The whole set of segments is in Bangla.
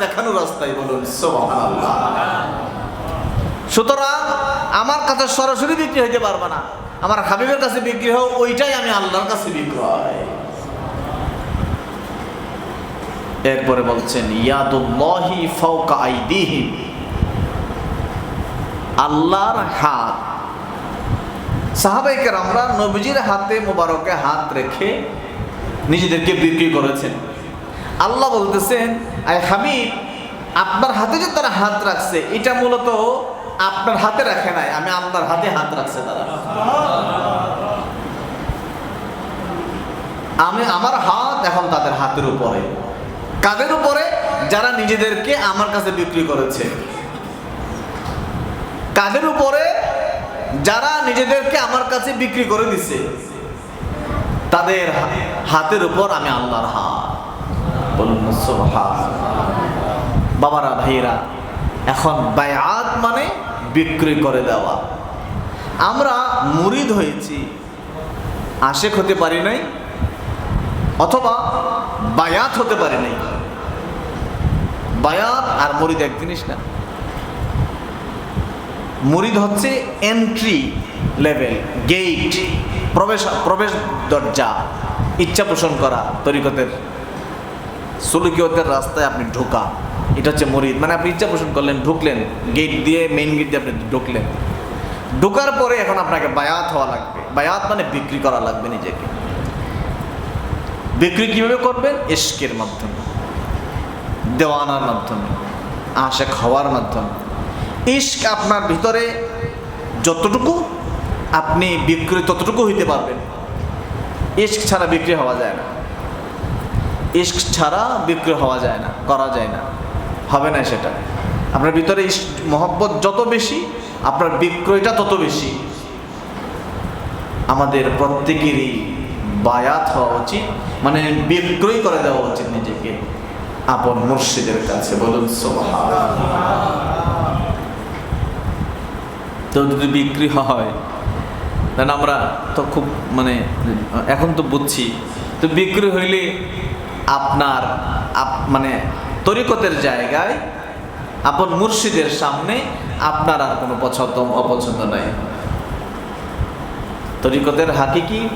রাস্তায় বলুন সুতরাং আমার কাছে সরাসরি বিক্রি হইতে পারবে না। আমার হাবিবের কাছে বিক্রি হোক, ওইটাই আমি আল্লাহর কাছে বিক্রয়। এরপরে বলছেন, ইয়াদুল্লাহি ফাওকা আইদিহিম। আল্লাহর হাত। সাহাবাইকার আমরা নবীজির হাতে মোবারকে হাত রেখে নিজেদেরকে বিক্রি করেছেন। আল্লাহ বলতেছেন আই হামিদ, আপনার হাতে যে তারা হাত রাখছে, এটা মূলত আপনার হাতে রাখে নাই, আমি আল্লাহর হাতে হাত রাখছে তারা। আমি আমার হাত এখন তাদের হাতের উপরে। কাদের উপরে? যারা নিজেদেরকে আমার কাছে বিক্রি করেছে। কাদের উপরে? যারা নিজেদেরকে আমার কাছে বিক্রি করে দিছে। তাদের হাতের উপর আমি আল্লাহর হাত। বলুন বাবারা, ভাইয়েরা, এখন বায়াত মানে বিক্রি করে দেওয়া। আমরা মুরিদ হয়েছি, আশেক হতে পারি নাই, অথবা বায়াত হতে পারি নাই। বায়াত আর মুরিদ এক জিনিস না। মুরিদ হচ্ছে এন্ট্রি লেভেল গেট প্রবেশ প্রবেশ দরজা, ইচ্ছা পোষণ করা তরিকতের সুলুকিয়তের রাস্তায় আপনি ঢোকা এটা হচ্ছে মরিদ। মানে আপনি ইচ্ছা পোষণ করলেন, ঢুকলেন গেট দিয়ে মেইন গেট দিয়ে আপনি ঢুকলেন। ঢোকার পরে এখন আপনাকে বায়াত হওয়া লাগবে। বায়াত মানে বিক্রি করা লাগবে নিজেকে। বিক্রি কীভাবে করবেন? ইস্কের মাধ্যমে। দেওয়ানার মাধ্যমে। আশেক খাওয়ার মাধ্যমে। ইস্ক আপনার ভিতরে যতটুকু আপনি বিক্রি ততটুকু হইতে পারবেন। ইস্ক ছাড়া বিক্রি হওয়া যায় না। ইস্ক ছাড়া বিক্রি হওয়া যায় না, করা যায় না, হবে না সেটা। আপনার ভিতরে ইস্ক মহব্বত যত বেশি, আপনার বিক্রয়টা তত বেশি। আমাদের প্রত্যেকেরই বায়াত হওয়া উচিত মানে বিক্রয় করে দেওয়া উচিত নিজেকে। আপন মুর্শিদের কাছে বলুন তো যদি বিক্রি হয় কারণ আমরা তো খুব মানে এখন তো বুঝছি। তো বিক্রি হইলে আপনার আপ- মানে তরিকতের জায়গায়, আপন মুর্শিদের সামনে আপনার আর কোনো পছন্দ, অপছন্দ নাই। তরিকতের হাকিকি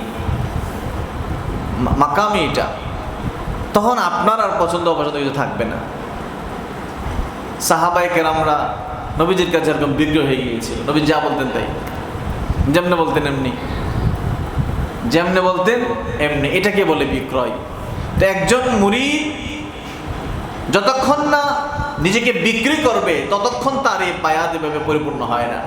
মাকামি এটা। তখন আপনার আর পছন্দ, অপছন্দ কিছু থাকবে না। সাহাবাইকের আমরা নবীজির কাছে এরকম বিগ্রহ হয়ে গিয়েছিল। নবী যা বলতেন তাই। যেমনে বলতেন এমনি। যেমনে বলতেন এমনি। এটাকে বলে বিক্রয়। তো একজন মুড়ি যতক্ষণ না নিজেকে বিক্রি করবে, ততক্ষণ তার এই বায়াত এভাবে পরিপূর্ণ হয় না।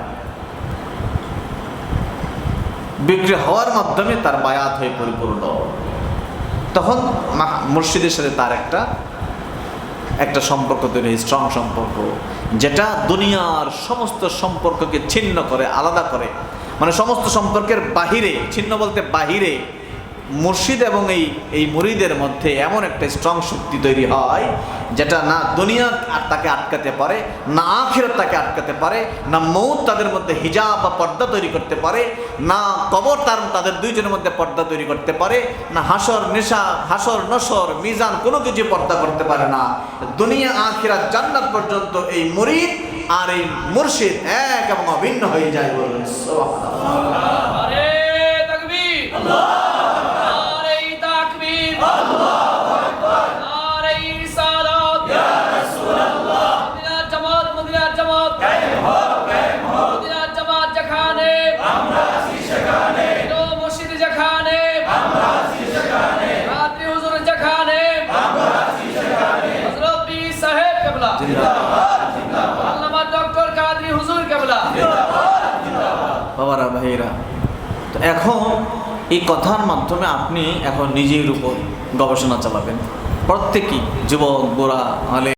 বিক্রি হওয়ার মাধ্যমে তার বায়াত হয়ে পরিপূর্ণ। তখন মুর্শিদের সাথে তার একটা একটা সম্পর্ক তৈরি স্ট্রং সম্পর্ক, যেটা দুনিয়ার সমস্ত সম্পর্ককে ছিন্ন করে, আলাদা করে। মানে সমস্ত সম্পর্কের বাহিরে, ছিন্ন বলতে বাহিরে মুর্শিদ এবং এই এই মুরিদের মধ্যে এমন একটা স্ট্রং শক্তি তৈরি হয় যেটা না দুনিয়া আর তাকে আটকাতে পারে না আখিরাত তাকে আটকাতে পারে না মৌত তাদের মধ্যে হিজাব বা পর্দা তৈরি করতে পারে না কবর তার তাদের দুইজনের মধ্যে পর্দা তৈরি করতে পারে না হাসর নেশা হাসর নসর মিজান কোনো কিছু পর্দা করতে পারে না। দুনিয়া আখিরাত জান্নাত পর্যন্ত এই মুরিদ আর এই মুর্শিদ এক এবং অভিন্ন হয়ে যায় বলুন সুবহানাল্লাহ। ভাইরা তো এখন এই কথার মাধ্যমে আপনি এখন নিজের উপর গবেষণা চালাবেন। প্রত্যেকেই যুবক গোড়া হলে